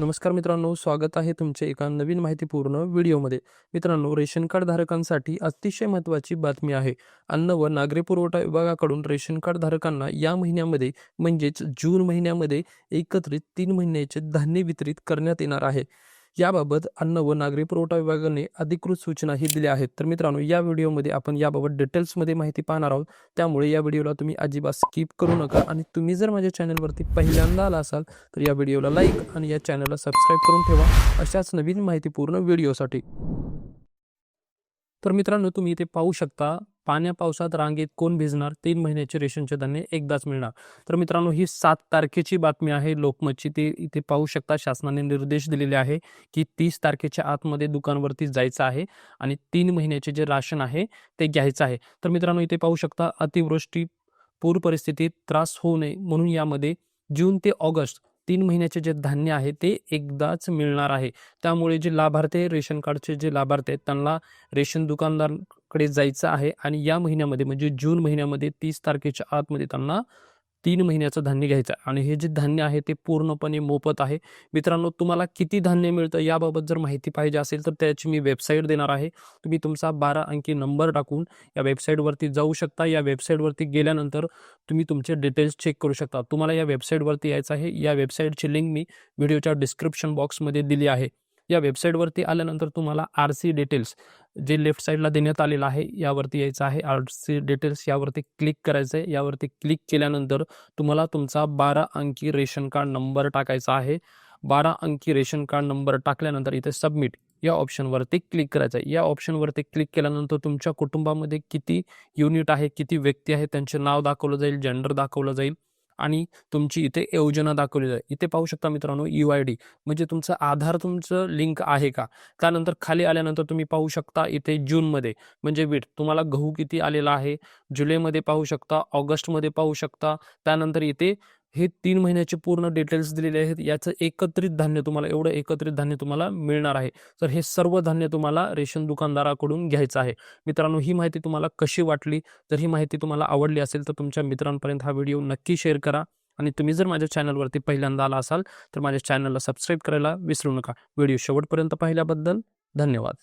नमस्कार मित्रांनो स्वागत आहे तुमचे एका नवीन माहितीपूर्ण व्हिडिओमध्ये. मित्रांनो रेशन कार्ड धारकांसाठी अतिशय महत्त्वाची बातमी आहे. अन्न व नागरी पुरवठा विभागाकडून रेशन कार्ड धारकांना या महिन्यामध्ये म्हणजेच जून महिन्यामध्ये एकत्रित तीन महिन्याचे धान्य वितरित करण्यात येणार आहे. याबाबत अन्न व नागरी पुरवठा विभागाने अधिकृत सूचनाही दिल्या आहेत. तर मित्रांनो या व्हिडिओमध्ये आपण याबाबत डिटेल्समध्ये माहिती पाहणार आहोत. त्यामुळे या व्हिडिओला तुम्ही अजिबात स्किप करू नका. आणि तुम्ही जर माझ्या चॅनलवरती पहिल्यांदा आला असाल तर या व्हिडिओला लाईक आणि या चॅनलला सबस्क्राईब करून ठेवा. अशाच नवीन माहितीपूर्ण व्हिडिओसाठी. तर मित्रांनो तुम्ही इथे पाहू शकता पाण्या पावसात रांगेत कोण भिजणार? तीन महिन्याचे रेशनचे धान्य एकदाच मिळणार. तर मित्रांनो ही सात तारखेची बातमी आहे. लोकमतची ते इथे पाहू शकता. शासनाने निर्देश दिलेले आहे की तीस तारखेच्या आतमध्ये दुकानवरती जायचं आहे आणि तीन महिन्याचे जे राशन आहे ते घ्यायचं आहे. तर मित्रांनो इथे पाहू शकता अतिवृष्टी पूर परिस्थितीत त्रास होऊ नये म्हणून यामध्ये जून ते ऑगस्ट तीन महिन्याचे जे धान्य आहे ते एकदाच मिळणार आहे. त्यामुळे जे लाभार्थी आहे, रेशन कार्डचे जे लाभार्थी आहेत त्यांना रेशन दुकानदार कडे जायचं आहे आणि या महिन्यामध्ये म्हणजे जून महिन्यामध्ये तीस तारखेच्या आतमध्ये त्यांना तीन महिन्याचं धान्य घ्यायचं आहे. आणि हे जे धान्य आहे ते पूर्णपणे मोफत आहे. मित्रांनो तुम्हाला किती धान्य मिळतं याबाबत जर माहिती पाहिजे असेल तर त्याची मी वेबसाईट देणार आहे. तुम्ही तुमचा बारा अंकी नंबर टाकून या वेबसाईटवरती जाऊ शकता. या वेबसाईटवरती गेल्यानंतर तुम्ही तुमचे डिटेल्स चेक करू शकता. तुम्हाला या वेबसाईटवरती यायचं आहे. या वेबसाईटची लिंक मी व्हिडिओच्या डिस्क्रिप्शन बॉक्समध्ये दिली आहे. या वेबसाईटवरती आल्यानंतर तुम्हाला आर सी डिटेल्स जे लेफ्ट साईडला देण्यात आलेलं आहे यावरती यायचं आहे. आर सी डिटेल्स यावरती क्लिक करायचं आहे. यावरती क्लिक केल्यानंतर तुम्हाला तुमचा बारा अंकी रेशन कार्ड नंबर टाकायचा आहे. बारा अंकी रेशन कार्ड नंबर टाकल्यानंतर इथे सबमिट या ऑप्शनवरती क्लिक करायचं आहे. या ऑप्शनवरती क्लिक केल्यानंतर तुमच्या कुटुंबामध्ये किती युनिट आहे किती व्यक्ती आहे त्यांचे नाव दाखवलं जाईल जेंडर दाखवलं जाईल. आणि तुमची इथे योजना दाखवली जाईल इथे पाहू शकता मित्रांनो यू आय डी म्हणजे तुमचं आधार तुमचं लिंक आहे का? त्यानंतर खाली आल्यानंतर तुम्ही पाहू शकता इथे जूनमध्ये म्हणजे वीट तुम्हाला गहू किती आलेला आहे? जुलैमध्ये पाहू शकता ऑगस्टमध्ये पाहू शकता. त्यानंतर इथे हे तीन महिन्याचे पूर्ण डिटेल्स दिलेले आहेत. याचं एकत्रित धान्य तुम्हाला एवढं एकत्रित धान्य तुम्हाला मिळणार आहे. तर हे सर्व धान्य तुम्हाला रेशन दुकानदाराकडून घ्यायचं आहे. मित्रांनो ही माहिती तुम्हाला कशी वाटली? जर ही माहिती तुम्हाला आवडली असेल तर तुमच्या मित्रांपर्यंत हा व्हिडिओ नक्की शेअर करा. आणि तुम्ही जर माझ्या चॅनलवरती पहिल्यांदा आला असाल तर माझ्या चॅनलला सबस्क्राईब करायला विसरू नका. व्हिडिओ शेवटपर्यंत पाहिल्याबद्दल धन्यवाद.